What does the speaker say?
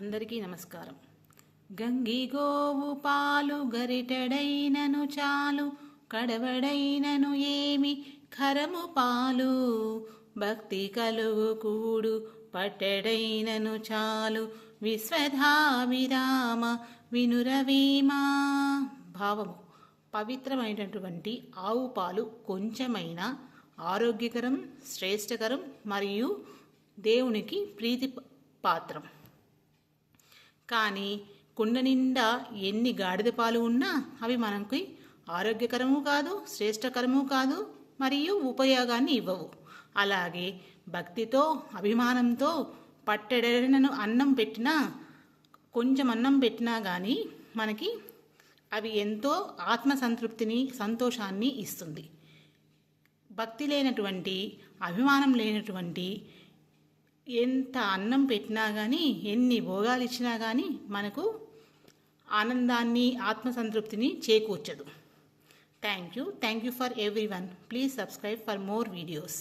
అందరికీ నమస్కారం. గంగి గోవు పాలు గరిటెడైనను చాలు కడవడైనను ఏమి ఖరము పాలు? భక్తి కలుగు కూడు పట్టెడైనను చాలు విశ్వధావిరామ వినురవీమా? భావము. పవిత్రమైనటువంటి ఆవు పాలు కొంచెమైనా ఆరోగ్యకరం శ్రేష్టకరం మరియు దేవునికి ప్రీతి పాత్రం కానీ కుండ నిండా ఎన్ని గాడిద పాలు ఉన్నా అవి మనకి ఆరోగ్యకరము కాదు శ్రేష్టకరము కాదు మరియు ఉపయోగాన్ని ఇవ్వవు. అలాగే భక్తితో అభిమానంతో పట్టెడనను అన్నం పెట్టినా కొంచెం అన్నం పెట్టినా కానీ మనకి అవి ఎంతో ఆత్మసంతృప్తిని సంతోషాన్ని ఇస్తుంది. భక్తి లేనటువంటి అభిమానం లేనటువంటి ఎంత అన్నం పెట్టినా కానీ ఎన్ని భోగాలు ఇచ్చినా కానీ మనకు ఆనందాన్ని ఆత్మసంతృప్తిని చేకూర్చదు. Thank you thank you for everyone please subscribe for more videos